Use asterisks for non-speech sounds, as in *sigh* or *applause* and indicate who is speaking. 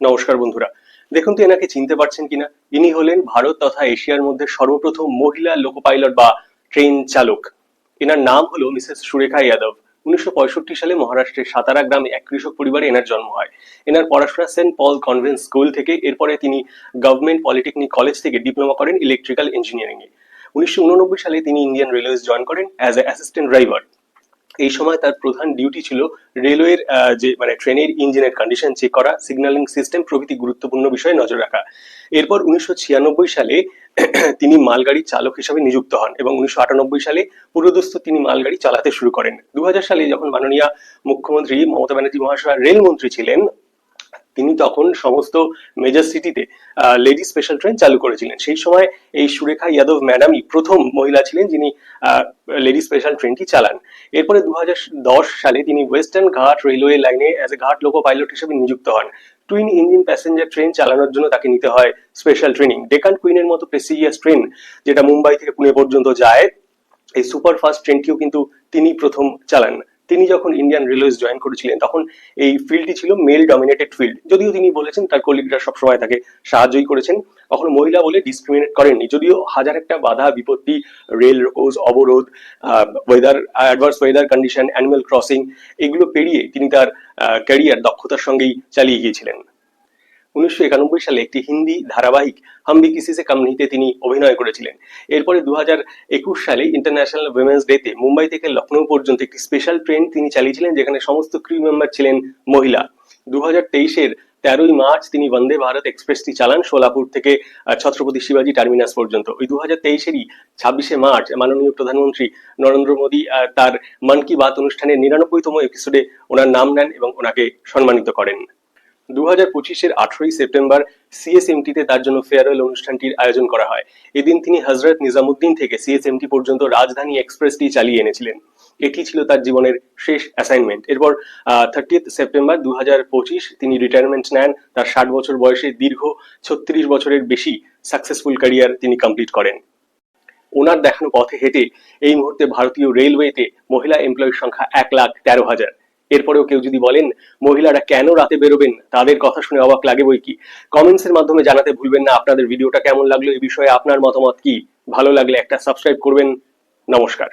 Speaker 1: নমস্কার বন্ধুরা। দেখুন তো এনাকে চিনতে পারছেন কিনা। ইনি হলেন ভারত তথা এশিয়ার মধ্যে সর্বপ্রথম মহিলা লোকো পাইলট বা ট্রেন চালক। এনার নাম হলো মিসেস সুরেখা যাদব। উনিশশো পঁয়ষট্টি সালে মহারাষ্ট্রের সাতারা গ্রামে এক কৃষক পরিবারে এনার জন্ম হয়। এনার পড়াশোনা সেন্ট পল কনভেন্ট স্কুল থেকে। এরপরে তিনি গভর্নমেন্ট পলিটেকনিক কলেজ থেকে ডিপ্লোমা করেন ইলেকট্রিক্যাল ইঞ্জিনিয়ারিং উনিশশো সালে তিনি ইন্ডিয়ান রেলওয়েজ জয়েন করেন অ্যাজ এ অ্যাসিস্ট্যান্ট ড্রাইভার। এই সময় তার প্রধান ডিউটি ছিল রেলওয়ের যে মানে ট্রেনের ইঞ্জিনের কন্ডিশন চেক করা সিগন্যালিং সিস্টেম প্রভৃতি গুরুত্বপূর্ণ বিষয়ে নজর রাখা। এরপর উনিশশো ছিয়ানব্বই সালে *clears throat* তিনি মালগাড়ি চালক হিসাবে নিযুক্ত হন এবং উনিশশো আটানব্বই সালে পুরোদস্ত তিনি মালগাড়ি চালাতে শুরু করেন। দু হাজার সালে যখন মাননীয় মুখ্যমন্ত্রী মমতা ব্যানার্জী মহাশয় রেলমন্ত্রী ছিলেন তিনি তখন সমস্ত মেজর সিটিতে লেডি স্পেশাল ট্রেন চালু করেছিলেন। সেই সময় এই সুরেখা যাদব ম্যাডামই প্রথম মহিলা ছিলেন যিনি লেডি স্পেশাল ট্রেনটি চালান। এরপরে দু হাজার দশ সালে তিনি ওয়েস্টার্ন ঘাট রেলওয়ে লাইনে অ্যাজ এ ঘাট লোকো পাইলট হিসেবে নিযুক্ত হন। টুইন ইঞ্জিন প্যাসেঞ্জার ট্রেন চালানোর জন্য তাকে নিতে হয় স্পেশাল ট্রেনিং ডেকান কুইনের মতো প্রেসিডিয়াস ট্রেন যেটা মুম্বাই থেকে পুনে পর্যন্ত যায়, এই সুপার ফাস্ট ট্রেনটিও কিন্তু তিনি প্রথম চালান। তিনি যখন ইন্ডিয়ান রেলওয়েজ জয়েন করেছিলেন, তখন এই ফিল্ডটি ছিল মেল ডমিনেটেড ফিল্ড যদিও তিনি বলেছেন তার কলিগরা সবসময় তাকে সাহায্যই করেছেন, কখনো মহিলা বলে ডিসক্রিমিনেট করেননি। যদিও হাজার একটা বাধা, বিপত্তি রেল রোজ অবরোধ weather adverse weather condition animal crossing এগুলো পেরিয়ে তিনি তার ক্যারিয়ার দক্ষতার সঙ্গেই চালিয়ে গিয়েছিলেন। উনিশশো একানব্বই সালে একটি হিন্দি ধারাবাহিক হাম্বি কিসি সে কামনিতে তিনি অভিনয় করেছিলেন। এরপরে দু হাজার একুশ সালে ইন্টারন্যাশনাল উইমেন্স ডেতে মুম্বাই থেকে লখনৌ পর্যন্ত একটি স্পেশাল ট্রেন তিনি চালিয়েছিলেন, যেখানে সমস্ত ক্রিউ মেম্বার ছিলেন মহিলা। দু হাজার তেইশের তেরোই মার্চ তিনি বন্দে ভারত এক্সপ্রেসটি চালান সোলাপুর থেকে ছত্রপতি শিবাজি টার্মিনাস পর্যন্ত। ওই দু হাজার তেইশেরই ছাব্বিশে মার্চ মাননীয় প্রধানমন্ত্রী নরেন্দ্র মোদী তার মন কি বাত অনুষ্ঠানের নিরানব্বইতম এপিসোডে ওনার নাম নেন এবং ওনাকে সম্মানিত করেন। দু হাজার পঁচিশের আঠারোই সেপ্টেম্বর সিএসএমটিতে তার জন্য ফেয়ারওয়েল অনুষ্ঠানটির আয়োজন করা হয়। এদিন তিনি হজরত নিজামুদ্দিন থেকে সিএসএমটি পর্যন্ত রাজধানী এক্সপ্রেসটি চালিয়ে এনেছিলেন। এটি ছিল তার জীবনের শেষ অ্যাসাইনমেন্ট এরপর থার্টিয়েথ সেপ্টেম্বর দু তিনি রিটায়ারমেন্ট নেন। তার ষাট বছর বয়সে দীর্ঘ ছত্রিশ বছরের বেশি সাকসেসফুল ক্যারিয়ার তিনি কমপ্লিট করেন। ওনার দেখানো পথে হেঁটে এই মুহূর্তে ভারতীয় রেলওয়েতে মহিলা এমপ্লয়ির সংখ্যা এক লাখ তেরো হাজার। এরপরেও কেউ যদি বলেন, মহিলারা কেন রাতে বেরোবেন? তাদের কথা শুনে অবাক লাগে বই কি? কমেন্টসের মাধ্যমে জানাতে ভুলবেন না। আপনাদের ভিডিওটা কেমন লাগল? এই বিষয়ে আপনার মতামত কি? ভালো লাগলে একটা সাবস্ক্রাইব করবেন। নমস্কার।